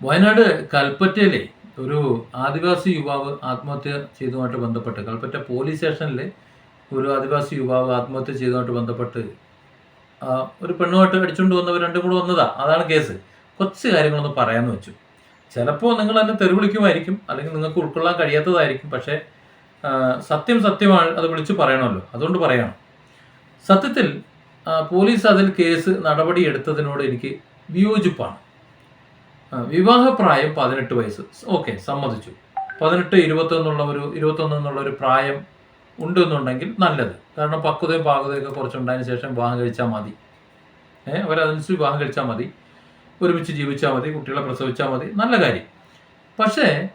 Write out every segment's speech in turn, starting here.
വയനാട് കൽപ്പറ്റയിലെ ഒരു ആദിവാസി യുവാവ് ആത്മഹത്യ ചെയ്തതുമായിട്ട് ബന്ധപ്പെട്ട് കൽപ്പറ്റ പോലീസ് സ്റ്റേഷനിൽ ഒരു ആദിവാസി യുവാവ് ആത്മഹത്യ ചെയ്തതുമായിട്ട് ബന്ധപ്പെട്ട് ഒരു പെണ്ണുമായിട്ട് അടിച്ചുകൊണ്ട് വന്നവർ രണ്ടും കൂടെ വന്നതാ. അതാണ് കേസ് കുറച്ച് കാര്യങ്ങളൊന്ന് പറയാമെന്ന് വെച്ചു. ചിലപ്പോൾ നിങ്ങൾ എന്നെ തെരുവിളിക്കുമായിരിക്കും അല്ലെങ്കിൽ നിങ്ങൾക്ക് ഉൾക്കൊള്ളാൻ കഴിയാത്തതായിരിക്കും. പക്ഷേ സത്യം സത്യമാണ് അത് വിളിച്ചു പറയണമല്ലോ. അതുകൊണ്ട് പറയണം. സത്യത്തിൽ പോലീസ് അതിൽ കേസ് നടപടി എടുത്തതിനോട് എനിക്ക് വിയോജിപ്പാണ്. വിവാഹപ്രായം പതിനെട്ട് വയസ്സ്. ഓക്കെ സമ്മതിച്ചു. പതിനെട്ട് ഇരുപത്തൊന്നുള്ള ഒരു ഇരുപത്തൊന്ന് എന്നുള്ള ഒരു പ്രായം ഉണ്ടെന്നുണ്ടെങ്കിൽ നല്ലത്. കാരണം പക്വതയും ഒക്കെ കുറച്ചുണ്ടായതിനു ശേഷം വിവാഹം കഴിച്ചാൽ മതി. ഏഹ് അവരതനുസരിച്ച് വിവാഹം കഴിച്ചാൽ മതി. ഒരുമിച്ച് ജീവിച്ചാൽ മതി കുട്ടികളെ പ്രസവിച്ചാൽ മതി. നല്ല കാര്യം. പക്ഷേ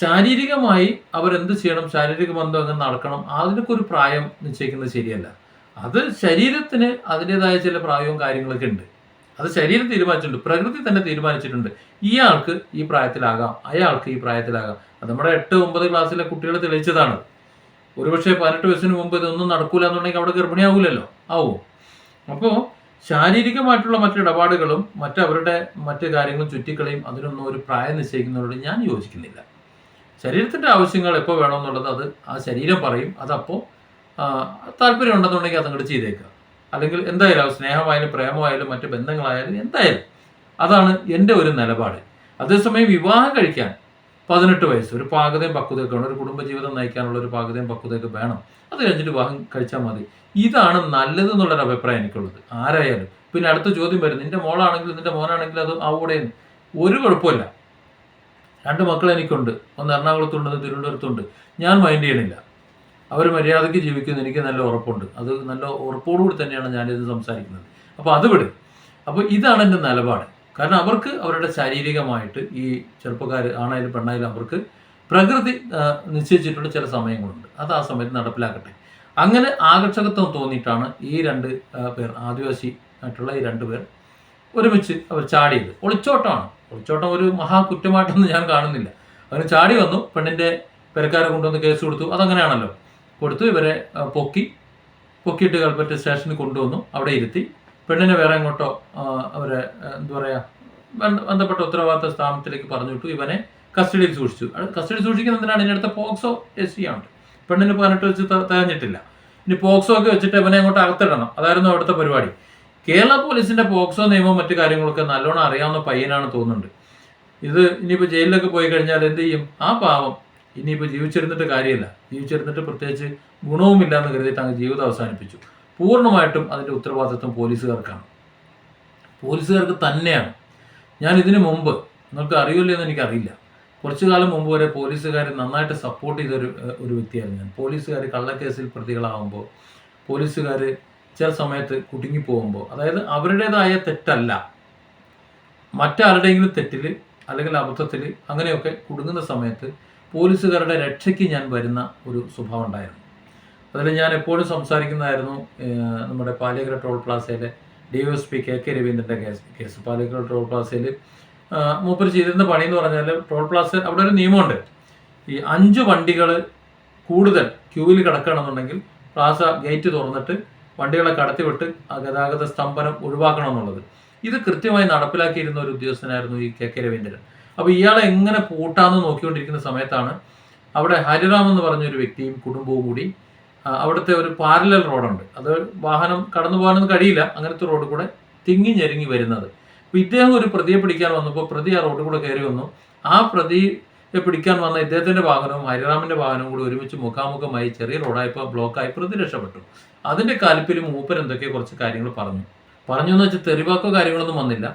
ശാരീരികമായി അവരെന്ത് ചെയ്യണം? ശാരീരിക ബന്ധം എങ്ങനെ നടക്കണം? അതിനൊക്കെ ഒരു പ്രായം നിശ്ചയിക്കുന്നത് ശരിയല്ല. അത് ശരീരത്തിന് അതിന്റെതായ ചില പ്രായവും കാര്യങ്ങളൊക്കെ ഉണ്ട്. അത് ശരീരം തീരുമാനിച്ചിട്ടുണ്ട് പ്രകൃതി തന്നെ തീരുമാനിച്ചിട്ടുണ്ട്. ഇയാൾക്ക് ഈ പ്രായത്തിലാകാം അയാൾക്ക് ഈ പ്രായത്തിലാകാം. അത് നമ്മുടെ എട്ട് ഒമ്പത് ക്ലാസ്സിലെ കുട്ടികൾ തെളിയിച്ചതാണ്. ഒരുപക്ഷെ പതിനെട്ട് വയസ്സിന് മുമ്പ് ഇതൊന്നും നടക്കൂല എന്നുണ്ടെങ്കിൽ അവിടെ ഗർഭിണിയാവൂലല്ലോ? ആവോ. അപ്പോൾ ശാരീരികമായിട്ടുള്ള മറ്റു ഇടപാടുകളും മറ്റവരുടെ മറ്റ് കാര്യങ്ങളും ചുറ്റിക്കളയും അതിനൊന്നും ഒരു പ്രായം നിശ്ചയിക്കുന്നതോട് ഞാൻ യോജിക്കുന്നില്ല. ശരീരത്തിന്റെ ആവശ്യങ്ങൾ എപ്പോൾ വേണമെന്നുള്ളത് അത് ആ ശരീരം പറയും. അതപ്പോൾ താല്പര്യം ഉണ്ടെന്നുണ്ടെങ്കിൽ അതങ്ങോട്ട് ചെയ്തേക്കുക. അല്ലെങ്കിൽ എന്തായാലും സ്നേഹമായാലും പ്രേമമായാലും മറ്റ് ബന്ധങ്ങളായാലും എന്തായാലും അതാണ് എന്റെ ഒരു നിലപാട്. അതേസമയം വിവാഹം കഴിക്കാൻ പതിനെട്ട് വയസ്സ് ഒരു പാകതയും പക്വതയൊക്കെ വേണം. ഒരു കുടുംബജീവിതം നയിക്കാനുള്ള ഒരു പാകതയും പക്വതയൊക്കെ വേണം. അത് കഴിഞ്ഞിട്ട് വിവാഹം കഴിച്ചാൽ മതി. ഇതാണ് നല്ലത് എന്നുള്ളൊരു അഭിപ്രായം എനിക്കുള്ളത്. ആരായാലും. പിന്നെ അടുത്ത ചോദ്യം വരും നിന്റെ മോളാണെങ്കിലും നിന്റെ മോനാണെങ്കിലും അത് അവിടെ ഒരു കുഴപ്പമില്ല. രണ്ട് മക്കൾ എനിക്കുണ്ട്. ഒന്ന് എറണാകുളത്തുണ്ട് ഒന്ന് തിരുവനന്തപുരത്തുണ്ട്. ഞാൻ മൈൻഡ് ചെയ്യണില്ല. അവർ മര്യാദയ്ക്ക് ജീവിക്കുന്നു. എനിക്ക് നല്ല ഉറപ്പുണ്ട്. അത് നല്ല ഉറപ്പോടുകൂടി തന്നെയാണ് ഞാനിത് സംസാരിക്കുന്നത്. അപ്പോൾ അത് വിട്. അപ്പോൾ ഇതാണ് എന്റെ നിലപാട്. കാരണം അവർക്ക് അവരുടെ ശാരീരികമായിട്ട് ഈ ചെറുപ്പക്കാർ ആണായാലും പെണ്ണായാലും അവർക്ക് പ്രകൃതി നിശ്ചയിച്ചിട്ടുള്ള ചില സമയങ്ങളുണ്ട്. അത് ആ സമയത്ത് നടപ്പിലാക്കട്ടെ. അങ്ങനെ ആകർഷകത്വം തോന്നിയിട്ടാണ് ഈ രണ്ട് പേർ ആദിവാസി ആയിട്ടുള്ള ഈ രണ്ട് പേർ ഒരുമിച്ച് അവർ ചാടിയത്. ഒളിച്ചോട്ടമാണ്. ഒളിച്ചോട്ടം ഒരു മഹാകുറ്റമായിട്ടൊന്നും ഞാൻ കാണുന്നില്ല. അവന് ചാടി വന്നു. പെണ്ണിന്റെ പെരക്കാരെ കൊണ്ടുവന്ന് കേസ് കൊടുത്തു. അതങ്ങനെയാണല്ലോ. കൊടുത്തു. ഇവരെ പൊക്കി പൊക്കിയിട്ട് കൽപ്പറ്റ സ്റ്റേഷനിൽ കൊണ്ടുവന്നു. അവിടെ ഇരുത്തി. പെണ്ണിനെ വേറെ എങ്ങോട്ടോ അവരെ എന്താ പറയുക ബന്ധപ്പെട്ട ഉത്തരവാദിത്ത സ്ഥാപനത്തിലേക്ക് പറഞ്ഞു വിട്ടു. ഇവനെ കസ്റ്റഡിയിൽ സൂക്ഷിച്ചു. കസ്റ്റഡി സൂക്ഷിക്കുന്നതിനാണ് ഇതിനടുത്ത പോക്സോ എസ് ആണ്. പെണ്ണിന് പതിനെട്ട് വെച്ച് തകഞ്ഞിട്ടില്ല. ഇനി പോക്സോ ഒക്കെ വെച്ചിട്ട് ഇവനെ അങ്ങോട്ട് അകത്തിടണം. അതായിരുന്നു അവിടുത്തെ പരിപാടി. കേരള പോലീസിന്റെ പോക്സോ നിയമവും മറ്റു കാര്യങ്ങളൊക്കെ നല്ലോണം അറിയാവുന്ന പയ്യനാണ് തോന്നുന്നുണ്ട്. ഇത് ഇനിയിപ്പോൾ ജയിലിലൊക്കെ പോയി കഴിഞ്ഞാൽ എന്ത് ചെയ്യും? ആ പാവം ഇനിയിപ്പോൾ ജീവിച്ചിരുന്നിട്ട് കാര്യമില്ല. ജീവിച്ചിരുന്നിട്ട് പ്രത്യേകിച്ച് ഗുണവുമില്ല എന്ന് കരുതിയിട്ട് അങ്ങ് ജീവിതം അവസാനിപ്പിച്ചു. പൂർണമായിട്ടും അതിന്റെ ഉത്തരവാദിത്വം പോലീസുകാർക്കാണ്. പോലീസുകാർക്ക് തന്നെയാണ്. ഞാൻ ഇതിനു മുമ്പ് നിങ്ങൾക്ക് അറിയില്ല എന്ന് എനിക്കറിയില്ല. കുറച്ചു കാലം മുമ്പ് വരെ പോലീസുകാരെ നന്നായിട്ട് സപ്പോർട്ട് ചെയ്തൊരു ഏഹ്, ഒരു വ്യക്തിയായിരുന്നു ഞാൻ. പോലീസുകാർ കള്ളക്കേസിൽ പ്രതികളാകുമ്പോൾ പോലീസുകാർ ചില സമയത്ത് കുടുങ്ങി പോകുമ്പോൾ അതായത് അവരുടേതായ തെറ്റല്ല. മറ്റാരുടെയെങ്കിലും തെറ്റിൽ അല്ലെങ്കിൽ അബദ്ധത്തിൽ അങ്ങനെയൊക്കെ കുടുങ്ങുന്ന സമയത്ത് പോലീസുകാരുടെ രക്ഷയ്ക്ക് ഞാൻ വരുന്ന ഒരു സ്വഭാവം ഉണ്ടായിരുന്നു. അതിൽ ഞാൻ എപ്പോഴും സംസാരിക്കുന്നതായിരുന്നു നമ്മുടെ Paliyekkara toll പ്ലാസയിലെ D S P K K രവീന്ദ്രന്റെ case case. Paliyekkara toll പ്ലാസയിൽ മൂപ്പർ ചെയ്തിരുന്ന പണി എന്ന് പറഞ്ഞാൽ ടോൾ പ്ലാസ അവിടെ ഒരു നിയമമുണ്ട്. ഈ അഞ്ച് വണ്ടികൾ കൂടുതൽ ക്യൂവിൽ കിടക്കണമെന്നുണ്ടെങ്കിൽ പ്ലാസ ഗേറ്റ് തുറന്നിട്ട് വണ്ടികളെ കടത്തിവിട്ട് ആ ഗതാഗത സ്തംഭനം ഒഴിവാക്കണം എന്നുള്ളത് ഇത് കൃത്യമായി നടപ്പിലാക്കിയിരുന്ന ഒരു ഉദ്യോഗസ്ഥനായിരുന്നു ഈ കെ കെ രവീന്ദ്രൻ. അപ്പോൾ ഇയാളെ എങ്ങനെ പൂട്ടാന്ന് നോക്കിക്കൊണ്ടിരിക്കുന്ന സമയത്താണ് അവിടെ ഹരിറാം എന്ന് പറഞ്ഞ ഒരു വ്യക്തിയും കുടുംബവും കൂടി അവിടുത്തെ ഒരു പാരലൽ റോഡുണ്ട് അത് വാഹനം കടന്നു പോകാനൊന്നും കഴിയില്ല അങ്ങനത്തെ റോഡ് കൂടെ തിങ്ങി ഞെരുങ്ങി വരുന്നത്. അപ്പോൾ ഇദ്ദേഹം ഒരു പ്രതിയെ പിടിക്കാൻ വന്നപ്പോൾ പ്രതി ആ റോഡ് കൂടെ കയറി വന്നു. ആ പ്രതിയെ പിടിക്കാൻ വന്ന ഇദ്ദേഹത്തിന്റെ വാഹനവും ഹരിറാമിന്റെ വാഹനവും കൂടി ഒരുമിച്ച് മുഖാമുഖമായി ചെറിയ റോഡായപ്പോൾ ബ്ലോക്കായി പ്രതി രക്ഷപ്പെട്ടു. അതിന്റെ കാൽപ്പിൽ മൂപ്പർ എന്തൊക്കെയോ കുറച്ച് കാര്യങ്ങൾ പറഞ്ഞു. പറഞ്ഞു എന്ന് വെച്ചാൽ തെറിവാക്കോ കാര്യങ്ങളൊന്നും വന്നില്ല.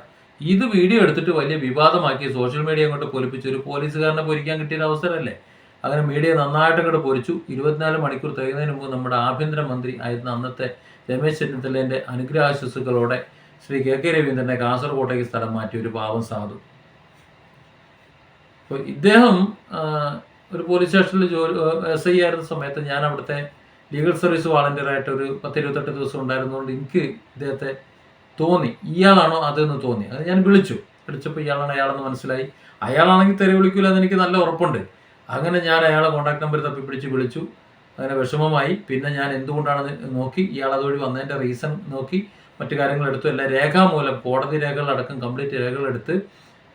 ഇത് വീഡിയോ എടുത്തിട്ട് വലിയ വിവാദമാക്കി സോഷ്യൽ മീഡിയ അങ്ങോട്ട് പൊലിപ്പിച്ച് ഒരു പോലീസുകാരനെ പൊരിക്കാൻ കിട്ടിയ ഒരു അവസരമല്ലേ? അങ്ങനെ മീഡിയ നന്നായിട്ട് അങ്ങോട്ട് പൊരിച്ചു. ഇരുപത്തിനാല് മണിക്കൂർ തികയുന്നതിന് മുമ്പ് നമ്മുടെ ആഭ്യന്തരമന്ത്രി ആയിരുന്ന അന്നത്തെ രമേശ് ചെന്നിത്തലേന്റെ അനുഗ്രഹാശസ്സുകളോടെ ശ്രീ കെ കെ രവീന്ദ്രനെ കാസർകോട്ടേക്ക് സ്ഥലം മാറ്റി ഒരു പാവം സാധു. അപ്പോൾ ഇദ്ദേഹം ഒരു പോലീസ് സ്റ്റേഷനിൽ ജോലി എസ് ഐ ആയിരുന്ന സമയത്ത് ഞാൻ അവിടുത്തെ ലീഗൽ സർവീസ് വാളണ്ടിയറായിട്ട് ഒരു പത്ത് ഇരുപത്തെട്ട് ദിവസം ഉണ്ടായിരുന്നതുകൊണ്ട് എനിക്ക് ഇദ്ദേഹത്തെ തോന്നി. ഇയാളാണോ അതെന്ന് തോന്നി. അത് ഞാൻ വിളിച്ചു. വിളിച്ചപ്പോൾ ഇയാളാണ് അയാളെന്ന് മനസ്സിലായി. അയാളാണെങ്കിൽ തെറി വിളിക്കില്ല എനിക്ക് നല്ല ഉറപ്പുണ്ട്. അങ്ങനെ ഞാൻ അയാളെ കോൺടാക്ട് നമ്പർ തപ്പി പിടിച്ച് വിളിച്ചു. അങ്ങനെ വിഷമമായി. പിന്നെ ഞാൻ എന്തുകൊണ്ടാണ് നോക്കി. ഇയാൾ അതുവഴി വന്നതിന്റെ റീസൺ നോക്കി. മറ്റു കാര്യങ്ങൾ എടുത്തു. എല്ലാം രേഖാമൂലം കോടതി രേഖകളടക്കം കംപ്ലീറ്റ് രേഖകളെടുത്ത്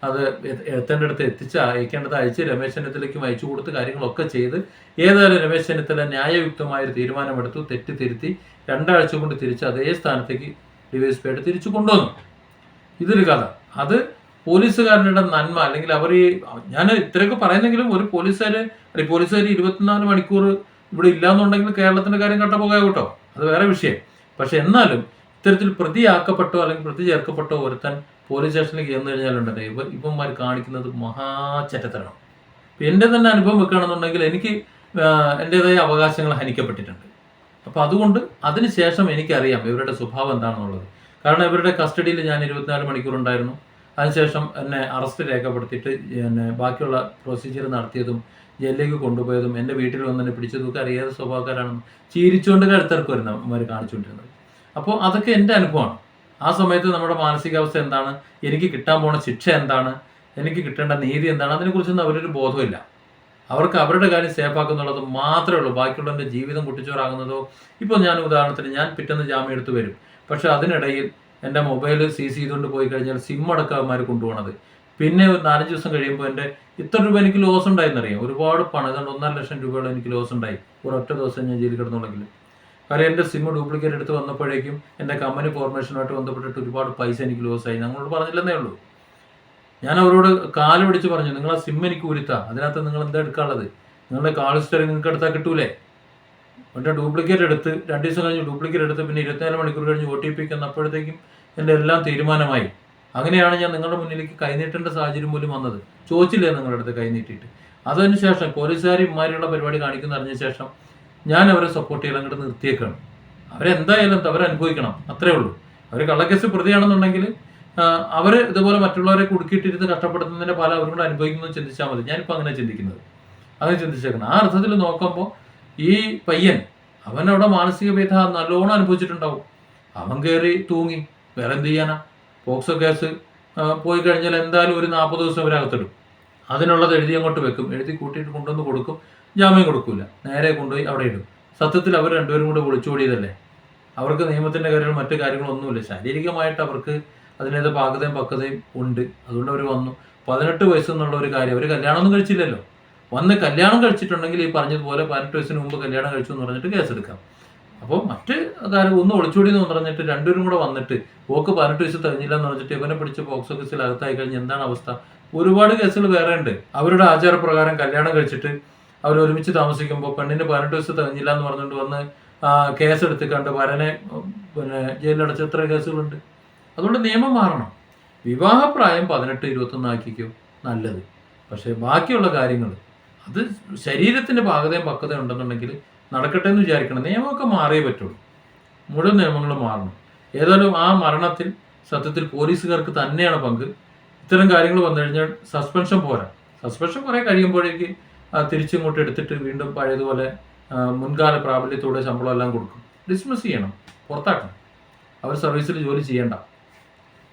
അത് എ- എത്തേണ്ട അടുത്ത് എത്തിച്ച് അയക്കേണ്ടത് അയച്ച് രമേശ് ചെന്നിത്തലയ്ക്കും അയച്ചു കൊടുത്ത് കാര്യങ്ങളൊക്കെ ചെയ്ത് ഏതായാലും രമേശ് ചെന്നിത്തല ന്യായയുക്തമായ ഒരു തീരുമാനമെടുത്തു. തെറ്റ് തിരുത്തി രണ്ടാഴ്ച കൊണ്ട് തിരിച്ച് അതേ സ്ഥാനത്തേക്ക് ഡിവൈഎസ്പി ആയിട്ട് തിരിച്ചു കൊണ്ടുവന്നു. ഇതൊരു കഥ. അത് പോലീസുകാരുടെ നന്മ. അല്ലെങ്കിൽ അവർ ഈ ഞാൻ ഇത്രയൊക്കെ പറയുന്നെങ്കിലും ഒരു പോലീസുകാർ അല്ലെങ്കിൽ പോലീസുകാർ ഇരുപത്തിനാല് മണിക്കൂർ ഇവിടെ ഇല്ലാന്നുണ്ടെങ്കിൽ കേരളത്തിന്റെ കാര്യം കട്ടപ്പോകാം കേട്ടോ? അത് വേറെ വിഷയം. പക്ഷെ എന്നാലും ഇത്തരത്തിൽ പ്രതിയാക്കപ്പെട്ടോ അല്ലെങ്കിൽ പ്രതി ചേർക്കപ്പെട്ടോ ഒരുത്തൻ പോലീസ് സ്റ്റേഷനിലേക്ക് ചെന്ന് കഴിഞ്ഞാലുണ്ടല്ലോ ഇവ ഇവന്മാർ കാണിക്കുന്നത് മഹാചറ്റത്തരമാണ് എന്റെ തന്നെ അനുഭവം വെക്കുകയാണെന്നുണ്ടെങ്കിൽ എനിക്ക് എന്റെതായ അവകാശങ്ങൾ ഹനിക്കപ്പെട്ടിട്ടുണ്ട്. അപ്പോൾ അതുകൊണ്ട് അതിനുശേഷം എനിക്കറിയാം ഇവരുടെ സ്വഭാവം എന്താണെന്നുള്ളത്. കാരണം ഇവരുടെ കസ്റ്റഡിയിൽ ഞാൻ ഇരുപത്തിനാല് മണിക്കൂർ ഉണ്ടായിരുന്നു. അതിനുശേഷം എന്നെ അറസ്റ്റ് രേഖപ്പെടുത്തിയിട്ട് എന്നെ ബാക്കിയുള്ള പ്രൊസീജിയർ നടത്തിയതും ജയിലിലേക്ക് കൊണ്ടുപോയതും എന്റെ വീട്ടിൽ വന്ന് എന്നെ പിടിച്ചതൊക്കെ അറിയാതെ സ്വഭാവക്കാരാണെന്ന് ചീരിച്ചുകൊണ്ട് കഴുത്തർക്ക് വരുന്ന അവർ കാണിച്ചുകൊണ്ടിരുന്നത്. അപ്പോൾ അതൊക്കെ എന്റെ അനുഭവമാണ്. ആ സമയത്ത് നമ്മുടെ മാനസികാവസ്ഥ എന്താണ്? എനിക്ക് കിട്ടാൻ പോണ ശിക്ഷ എന്താണ്? എനിക്ക് കിട്ടേണ്ട നീതി എന്താണ്? അതിനെക്കുറിച്ചൊന്നും അവരൊരു ബോധമില്ല അവർക്ക് അവരുടെ കാര്യം സേഫാക്കുന്നുള്ളത് മാത്രമേ ഉള്ളൂ. ബാക്കിയുള്ളവന്റെ ജീവിതം കുട്ടിച്ചോറാകുന്നതോ ഇപ്പോൾ ഞാൻ ഉദാഹരണത്തിന് ഞാൻ പിറ്റേന്ന് ജാമ്യം എടുത്തു വരും. പക്ഷെ അതിനിടയിൽ എന്റെ മൊബൈൽ സീസ് ചെയ്തുകൊണ്ട് പോയി കഴിഞ്ഞാൽ സിം അടക്കം അവന്മാർ കൊണ്ടുപോകണത് പിന്നെ ഒരു നാലഞ്ച് ദിവസം കഴിയുമ്പോൾ എന്റെ ഇത്ര രൂപ എനിക്ക് ലോസ് ഉണ്ടായെന്നറിയാം. ഒരുപാട് പണം ഏതാണ്ട് ഒന്നര ലക്ഷം രൂപയോളം എനിക്ക് ലോസ് ഉണ്ടായി. ഒരൊറ്റ ദിവസം ഞാൻ ജയിലിൽ കിടന്നുണ്ടെങ്കിൽ കാര്യം എന്റെ സിം ഡ്യൂപ്ലിക്കേറ്റ് എടുത്ത് വന്നപ്പോഴേക്കും എന്റെ കമ്പനി ഫോർമേഷനുമായിട്ട് ബന്ധപ്പെട്ടിട്ട് ഒരുപാട് പൈസ എനിക്ക് ലോസ് ആയി. ഞങ്ങളോട് പറഞ്ഞില്ലെന്നേ ഉള്ളൂ. ഞാൻ അവരോട് കാൽ പിടിച്ച് പറഞ്ഞു നിങ്ങൾ ആ സിം എനിക്ക് ഉരുത്താ അതിനകത്ത് നിങ്ങൾ എന്താ എടുക്കാനുള്ളത്? നിങ്ങളുടെ കാൾ സ്റ്റോറി നിങ്ങൾക്ക് എടുത്താൽ കിട്ടൂലേ? മറ്റേ ഡ്യൂപ്ലിക്കേറ്റ് എടുത്ത് രണ്ട് ദിവസം കഴിഞ്ഞ് ഡ്യൂപ്ലിക്കേറ്റ് എടുത്ത് പിന്നെ ഇരുപത്തിനാല് മണിക്കൂർ കഴിഞ്ഞ് ഒ ടി പി എന്നപ്പോഴത്തേക്കും എന്റെ എല്ലാം തീരുമാനമായി. അങ്ങനെയാണ് ഞാൻ നിങ്ങളുടെ മുന്നിലേക്ക് കൈനീട്ടേണ്ട സാഹചര്യം പോലും വന്നത്. ചോദിച്ചില്ലേ നിങ്ങളുടെ അടുത്ത് കൈനീട്ടിയിട്ട്? അതിന് ശേഷം പോലീസുകാർ ഇമാരിയുള്ള പരിപാടി കാണിക്കുന്ന അറിഞ്ഞ ശേഷം ഞാൻ അവരെ സപ്പോർട്ട് ചെയ്യാൻ അങ്ങോട്ട് നിർത്തിയേക്കാണ്. അവരെന്തായാലും അവരനുഭവിക്കണം അത്രേ ഉള്ളൂ. അവർ കള്ളക്കേസ് പ്രതിയാണെന്നുണ്ടെങ്കിൽ അവർ ഇതുപോലെ മറ്റുള്ളവരെ കുടുക്കിയിട്ടിരുന്ന് കഷ്ടപ്പെടുത്തുന്നതിന്റെ ഫലം അവരും കൂടെ അനുഭവിക്കുന്നത് ചിന്തിച്ചാൽ മതി. ഞാനിപ്പോൾ അങ്ങനെ ചിന്തിക്കുന്നത്. അങ്ങനെ ചിന്തിച്ചേക്കണം. ആ അർത്ഥത്തിൽ നോക്കുമ്പോൾ ഈ പയ്യൻ അവൻ അവിടെ മാനസിക വ്യഥ നല്ലോണം അനുഭവിച്ചിട്ടുണ്ടാവും. അവൻ കയറി തൂങ്ങി. വേറെ എന്ത് ചെയ്യാനാ? പോക്സോ കേസ് പോയി കഴിഞ്ഞാൽ എന്തായാലും ഒരു നാൽപ്പത് ദിവസം അവരകത്തിടും അതിനുള്ളത് എഴുതി അങ്ങോട്ട് വെക്കും. എഴുതി കൂട്ടിയിട്ട് കൊണ്ടുവന്ന് കൊടുക്കും. ജാമ്യം കൊടുക്കൂല. നേരെ കൊണ്ടുപോയി അവിടെ ഇടും. സത്യത്തിൽ അവർ രണ്ടുപേരും കൂടെ വിളിച്ചോടിയതല്ലേ അവർക്ക് നിയമത്തിന്റെ കാര്യങ്ങൾ മറ്റു കാര്യങ്ങളൊന്നുമില്ല. ശാരീരികമായിട്ട് അവർക്ക് അതിനേത് പാകതയും പക്വതയും ഉണ്ട്. അതുകൊണ്ട് അവർ വന്നു. പതിനെട്ട് വയസ്സെന്നുള്ള ഒരു കാര്യം അവർ കല്യാണമൊന്നും കഴിച്ചില്ലല്ലോ. വന്ന് കല്യാണം കഴിച്ചിട്ടുണ്ടെങ്കിൽ ഈ പറഞ്ഞതുപോലെ പതിനെട്ട് വയസ്സിന് മുമ്പ് കല്യാണം കഴിച്ചു എന്ന് പറഞ്ഞിട്ട് കേസെടുക്കാം. അപ്പോൾ മറ്റ് കാര്യം ഒന്ന് ഒളിച്ചോടി എന്ന് പറഞ്ഞിട്ട് രണ്ടുപേരും കൂടെ വന്നിട്ട് ഓക്ക് പതിനെട്ട് വയസ്സ് തികഞ്ഞില്ല എന്ന് പറഞ്ഞിട്ട് ഇവനെ പിടിച്ച് ബോക്സ് ഓഫീസിൽ അകത്തായി കഴിഞ്ഞ് എന്താണ് അവസ്ഥ? ഒരുപാട് കേസുകൾ വേറെ ഉണ്ട്. അവരുടെ ആചാരപ്രകാരം കല്യാണം കഴിച്ചിട്ട് അവർ ഒരുമിച്ച് താമസിക്കുമ്പോൾ പെണ്ണിന് പതിനെട്ട് വയസ്സ് തികഞ്ഞില്ല എന്ന് പറഞ്ഞുകൊണ്ട് വന്ന് കേസ് കേസെടുത്ത് കണ്ട് വരനെ പിന്നെ ജയിലിലടച്ച എത്ര കേസുകളുണ്ട്? അതുകൊണ്ട് നിയമം മാറണം. വിവാഹപ്രായം പതിനെട്ട് ഇരുപത്തൊന്ന് ആക്കിക്കോ. നല്ലത്. പക്ഷേ ബാക്കിയുള്ള കാര്യങ്ങൾ അത് ശരീരത്തിന്റെ പാകതയും പക്വതയും ഉണ്ടെന്നുണ്ടെങ്കിൽ നടക്കട്ടെ എന്ന് വിചാരിക്കണം. നിയമമൊക്കെ മാറിയേ പറ്റുള്ളൂ. മുഴുവൻ നിയമങ്ങൾ മാറണം. ഏതായാലും ആ മരണത്തിൽ സത്യത്തിൽ പോലീസുകാർക്ക് തന്നെയാണ് പങ്ക്. ഇത്തരം കാര്യങ്ങൾ വന്നു കഴിഞ്ഞാൽ സസ്പെൻഷൻ പോരാ. സസ്പെൻഷൻ കുറേ കഴിയുമ്പോഴേക്ക് തിരിച്ചു തിരിച്ചിങ്ങോട്ട് എടുത്തിട്ട് വീണ്ടും പഴയതുപോലെ മുൻകാല പ്രാബല്യത്തോടെ ശമ്പളം എല്ലാം കൊടുക്കും. ഡിസ്മിസ് ചെയ്യണം. പുറത്താക്കണം. അവർ സർവീസിൽ ജോലി ചെയ്യണ്ട.